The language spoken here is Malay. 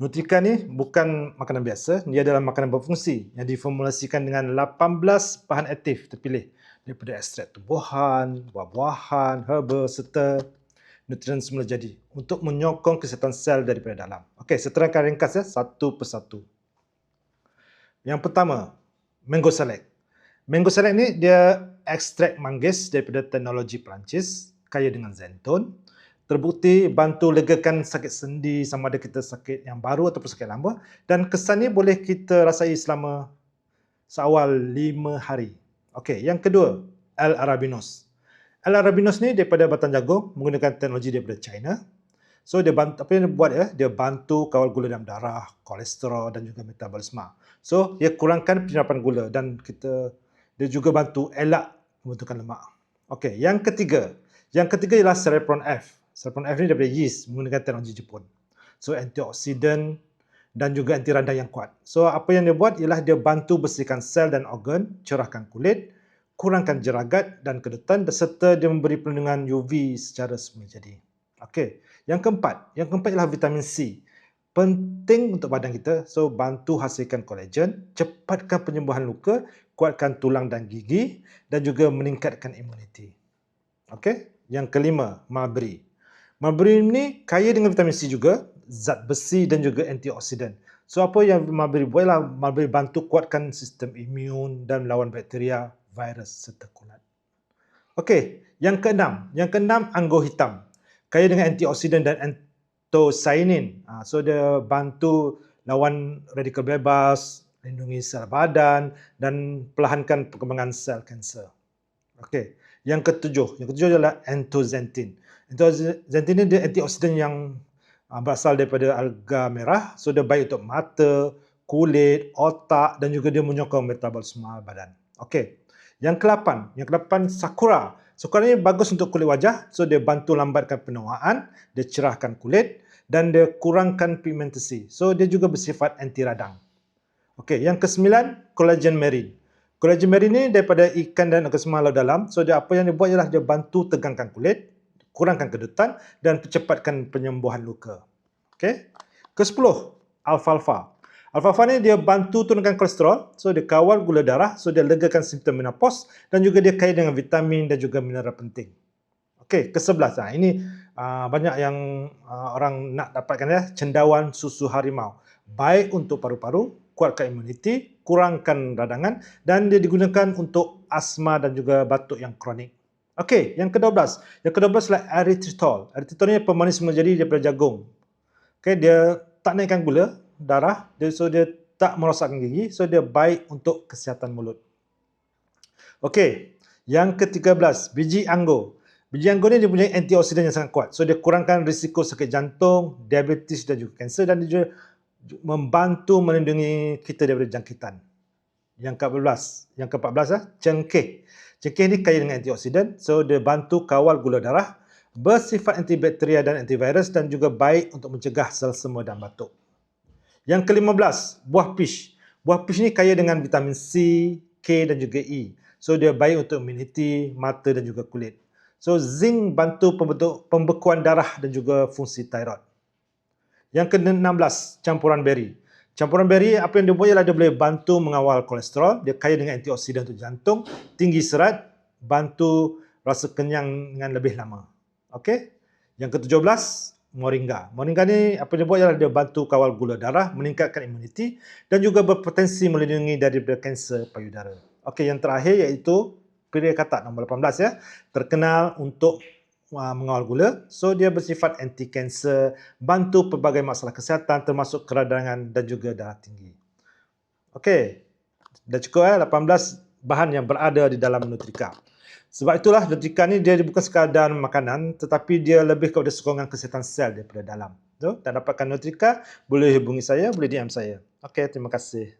Nutrika ni bukan makanan biasa, dia adalah makanan berfungsi yang diformulasikan dengan 18 bahan aktif terpilih daripada ekstrak tumbuhan, buah-buahan, herba serta nutrien semula jadi untuk menyokong kesihatan sel daripada dalam. Okey, saya terangkan ringkas ya, satu persatu. Yang pertama, mango select. Mango select ni dia ekstrak manggis daripada teknologi Perancis, kaya dengan xanthan, terbukti bantu legakan sakit sendi sama ada kita sakit yang baru ataupun sakit lama dan kesan ni boleh kita rasai selama seawal lima hari. Okey, yang kedua, L-arabinose. L-arabinose ni daripada batang jagung menggunakan teknologi daripada China. So dia bantu, apa yang dia buat ya? Dia bantu kawal gula dalam darah, kolesterol dan juga metabolisme. So dia kurangkan penyerapan gula dan kita dia juga bantu elak pembentukan lemak. Okey, yang ketiga. Yang ketiga ialah Cerebron F. Sulfon F ni daripada yeast menggunakan teknologi Jepun. So antioksidan dan juga anti radang yang kuat. So apa yang dia buat ialah dia bantu bersihkan sel dan organ, cerahkan kulit, kurangkan jeragat dan kedutan serta dia memberi perlindungan UV secara semula jadi. Okey. Yang keempat, yang keempat ialah vitamin C. Penting untuk badan kita, so bantu hasilkan kolagen, cepatkan penyembuhan luka, kuatkan tulang dan gigi dan juga meningkatkan imuniti. Okey. Yang kelima, mulberry. Mulberry ni kaya dengan vitamin C juga, zat besi dan juga antioksidan. So apa yang mulberry buat ialah mulberry bantu kuatkan sistem imun dan melawan bakteria, virus serta kulat. Okey, yang keenam. Yang keenam, anggur hitam. Kaya dengan antioksidan dan anthocyanin. Ha, so dia bantu lawan radikal bebas, lindungi sel badan dan perlahankan perkembangan sel kanser. Okey, yang ketujuh. Yang ketujuh adalah anthoxanthine. Xanthin ni dia antioksidan yang ah, berasal daripada alga merah. So dia baik untuk mata, kulit, otak dan juga dia menyokong metabolisme badan. Okey. Yang kelapan, yang kelapan sakura. Sakura ni bagus untuk kulit wajah. So dia bantu lambatkan penuaan, dia cerahkan kulit dan dia kurangkan pigmentasi. So dia juga bersifat anti radang. Okey, yang kesembilan, collagen marine. Collagen marine ni daripada ikan dan organisma laut dalam. So dia apa yang dia buat ialah dia bantu tegangkan kulit, kurangkan kedutan dan percepatkan penyembuhan luka. Okey. Ke-10, alfalfa. Alfalfa ni dia bantu turunkan kolesterol, so dia kawal gula darah, so dia legakan simptom menopause dan juga dia kaya dengan vitamin dan juga mineral penting. Okey, ke-11. Ha, ini uh, banyak yang uh, orang nak dapatkan ya, cendawan susu harimau. Baik untuk paru-paru, kuatkan imuniti, kurangkan radangan dan dia digunakan untuk asma dan juga batuk yang kronik. Okey, yang ke-12. Yang ke-12 adalah erythritol. Erythritol ni pemanis menjadi daripada jagung. Okey, dia tak naikkan gula darah, dia so dia tak merosakkan gigi, so dia baik untuk kesihatan mulut. Okey, yang ke-13, biji anggur. Biji anggur ni dia punya antioksidan yang sangat kuat. So dia kurangkan risiko sakit jantung, diabetes dan juga kanser dan dia juga membantu melindungi kita daripada jangkitan. Yang ke-14, yang ke-14 ah, cengkeh. Cengkeh ni kaya dengan antioksidan, so dia bantu kawal gula darah, bersifat antibakteria dan antivirus dan juga baik untuk mencegah sel semua dan batuk. Yang ke-15, buah peach. Buah peach ni kaya dengan vitamin C, K dan juga E. So dia baik untuk imuniti, mata dan juga kulit. So zinc bantu pembentuk pembekuan darah dan juga fungsi thyroid. Yang ke-16, campuran beri. Campuran beri apa yang dia buat ialah dia boleh bantu mengawal kolesterol, dia kaya dengan antioksidan untuk jantung, tinggi serat, bantu rasa kenyang dengan lebih lama. Okey. Yang ke-17, moringa. Moringa ni apa dia buat ialah dia bantu kawal gula darah, meningkatkan imuniti dan juga berpotensi melindungi daripada kanser payudara. Okey, yang terakhir iaitu piri kata nombor 18 ya. Terkenal untuk uh, mengawal gula. So dia bersifat anti kanser, bantu pelbagai masalah kesihatan termasuk keradangan dan juga darah tinggi. Okey. Dah cukup eh 18 bahan yang berada di dalam Nutrika. Sebab itulah Nutrika ni dia bukan sekadar makanan tetapi dia lebih kepada sokongan kesihatan sel daripada dalam. So, tak dapatkan Nutrika, boleh hubungi saya, boleh DM saya. Okey, terima kasih.